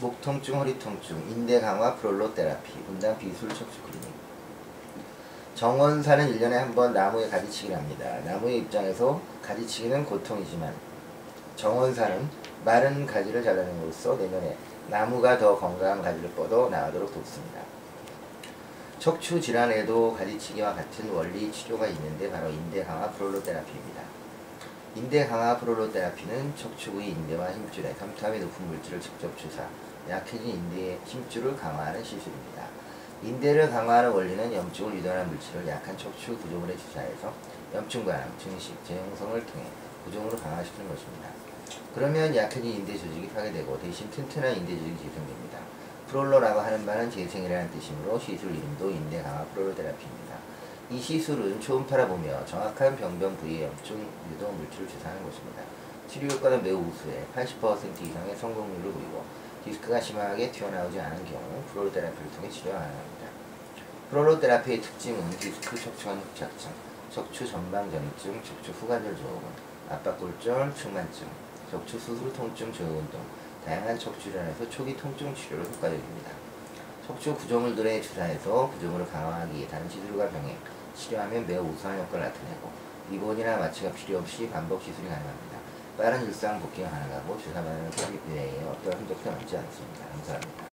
목 통증, 허리 통증, 인대 강화, 프롤로 테라피, 분당 비술 척추 클리닉. 정원사는 1년에 한 번 나무에 가지치기를 합니다. 나무의 입장에서 가지치기는 고통이지만 정원사는 마른 가지를 잘라냄으로써 내년에 나무가 더 건강한 가지를 뻗어 나가도록 돕습니다. 척추 질환에도 가지치기와 같은 원리 치료가 있는데 바로 인대 강화 프롤로 테라피입니다. 인대 강화 프롤로 테라피는 척추 부위 인대와 힘줄에 감투함이 높은 물질을 직접 주사, 약해진 인대의 힘줄을 강화하는 시술입니다. 인대를 강화하는 원리는 염증을 유도하는 물질을 약한 척추 구조물에 주사해서 염증 관함, 증식, 재형성을 통해 구조물을 강화시키는 것입니다. 그러면 약해진 인대 조직이 파괴되고 대신 튼튼한 인대 조직이 재생됩니다. 프롤로라고 하는 말은 재생이라는 뜻이므로 시술 이름도 인대 강화 프롤로 테라피입니다. 이 시술은 초음파라 보며 정확한 병변 부위의 염증 유도 물질을 주사하는 것입니다. 치료 효과는 매우 우수해 80% 이상의 성공률을 보이고 디스크가 심하게 튀어나오지 않은 경우 프롤로 테라피를 통해 치료 가능합니다. 프롤로 테라피의 특징은 디스크 척추관 흡착증, 척추 전방전이증, 척추 후관절 증후군, 압박골절, 측만증, 척추 수술 통증 등 다양한 척추 질환에서 초기 통증 치료로 효과적입니다. 척추 구조물들의 주사에서 구조물을 강화하기 위해 다른 시술과 병행 치료하면 매우 우수한 효과를 나타내고 입원이나 마취가 필요 없이 반복 시술이 가능합니다. 빠른 일상 복귀가 가능하고 주사 맞는 사람 외에 어떠한 흔적도 남지 않습니다. 감사합니다.